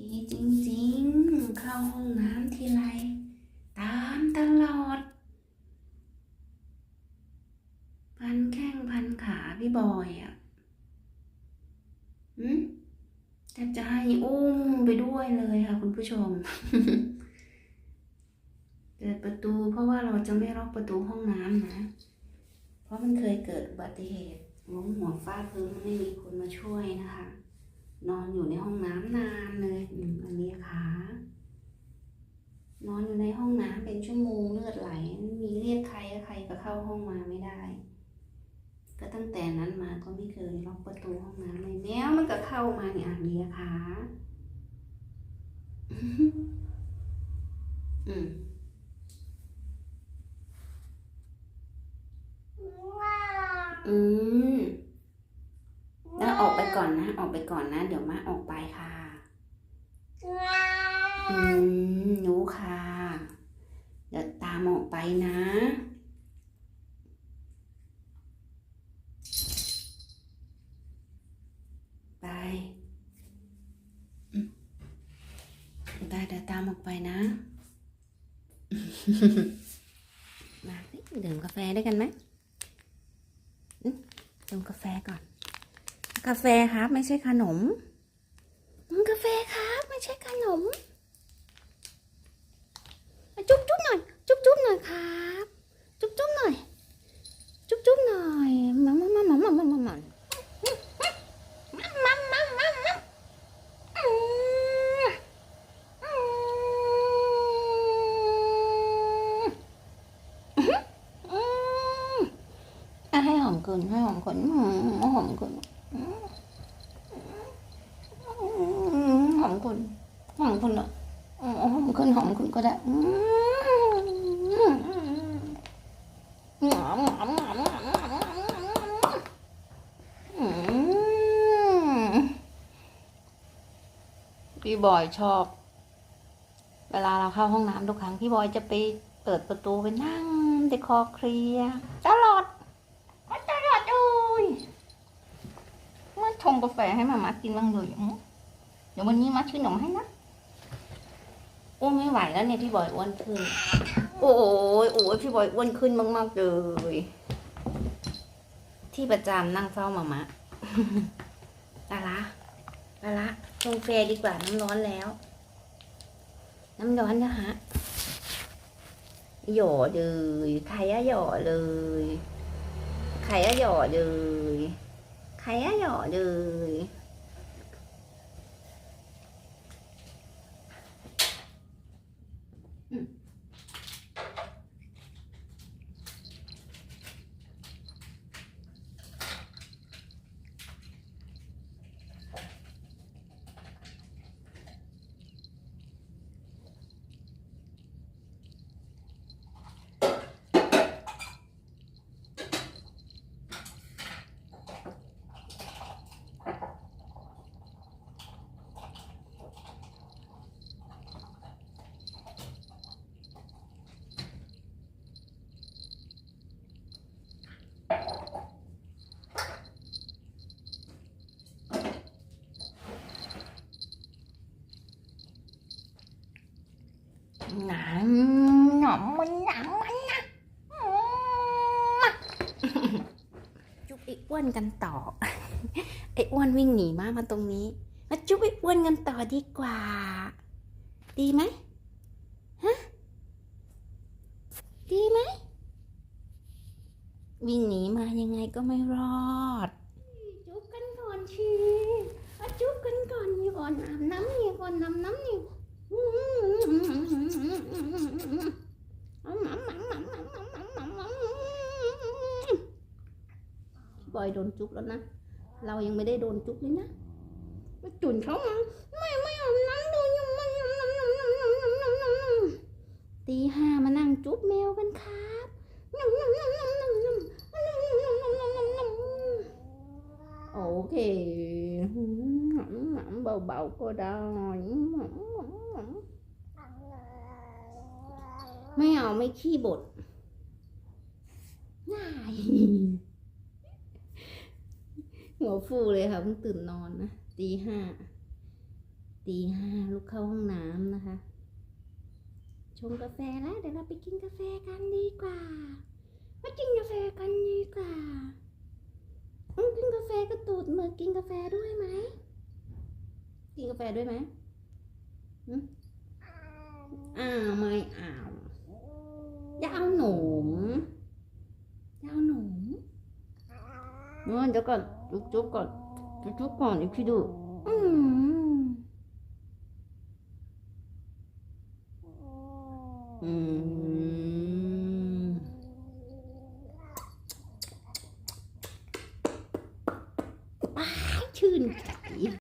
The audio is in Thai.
ดีจริงๆ เข้าห้องน้ำทีไร ตามตลอด พันแข้งพันขาพี่บอยอะอืมแทบจะให้อุ้มไปด้วยเลยค่ะคุณผู้ชม เปิดประตูเพราะว่าเราจะไม่ล็อกประตูห้องน้ำนะ เพราะมันเคยเกิดอุบัติเหตุล้มหัวฟาดพื้นไม่มีคนมาช่วยนะคะ นอนอยู่ในห้องน้ำนานเลยอืมอันนี้ค่ะนอนอยู่ในห้องน้ำเป็นชั่วโมงเลือดไหลไม่มีเรียกใครใครก็เข้าห้องมาไม่ได้ ก็ตั้งแต่นั้นมาก็ไม่เคยล็อกประตูห้องน้ำเลยแมวมันก็เข้ามาเนี่ยอันนี้ค่ะอืมอืมแล้วออ กไปก่อนนะ ออกไปก่อนนะ เดี๋ยวมาออกไปค่ะ อืมรู้ค่ะ เดี๋ยวตามออกไปนะ ไปอืมได้เดี๋ยวตามออกไปนะ มาสิดื่มกาแฟด้วยกันไหมอืมดื่มกาแฟก่อน กาแฟครับ ไม่ใช่ขนมอืมกาแฟครับ ไม่ใช่ขนมอะจุ๊บจุ๊บหน่อย จุ๊บจุ๊บหน่อยครับ จุ๊บจุ๊บหน่อย จุ๊บจุ๊บหน่อยมามามามามามามามามามามามาอืมอืมอืมอะให้หอมกลืนให้หอมกลืนอืมหอมกลืนอืมอืมหอมกลืน หอมกลืนอะอืมหอมกลืนหอมกลืนก็ได้อืมหอมหอมหอมหอมหอมอืมพี่บอยชอบ เวลาเราเข้าห้องน้ำทุกครั้ง พี่บอยจะไปเปิดประตูไปนั่งแต่คอเคลียตลอดตลอดเลยมาชงกาแฟให้มามากินบ้างเลยเดี๋ยววันนี้มาชื่อหนมให้นะ อ้วนไม่ไหวแล้วเนี่ยพี่บอยอ้วนขึ้น โอ้ยโอ้ยพี่บอยอ้วนขึ้นมากๆเลย ที่ประจำนั่งเฝ้ามามะลาละลาละชงกาแฟดีกว่าน้ำร้อนแล้ว น้ำร้อนนะฮะหย่อเลยใครอะหย่อเลยใครอะหย่อเลยใครอะหย่อเลย Hmm. หนามหนอมมันหนามมันนะจุ๊บไอ้อ้วนกันต่อ ไอ้อ้วนวิ่งหนีมามาตรงนี้ มาจุ๊บไอ้อ้วนกันต่อดีกว่า ดีไหมฮะดีไหมวิ่งหนีมายังไงก็ไม่รอด จุ๊บกันก่อนชีมาจุ๊บกันก่อนนี่ก่อนอาบน้ำนี่ก่อนน้ำน้ำนี่ อยโดนจุ๊บแล้วนะ เรายังไม่ได้โดนจุ๊บเลยนะมาจุนเขามาไม่ไม่อาบน้ำดูยังไม่ตีห้ามานั่งจุ๊บแมวกันครับน้ำน้ำน้ำน้ำน้ำน้ำน้ำน้ำน้ำน้ำโอเคหืมหืมเบาเบาก็ได้หืมหืมหืมไม่เอาไม่ขี้บดง่าย หัวฟูเลยค่ะเพิ่งตื่นนอนนะตีห้าตีห้าลูกเข้าห้องน้ำนะคะ ชงกาแฟแล้วเดี๋ยวเราไปกินกาแฟกันดีกว่ามากินกาแฟกันดีกว่าอืมกินกาแฟกระตูดมือกินกาแฟด้วยไหมกินกาแฟด้วยไหมอืมอ้าวไม่เอาอยากเอาหนมอยาเอาหนมเดี๋ยวก่อน จุ๊บจุ๊บก่อนจุ๊บจุ๊บก่อ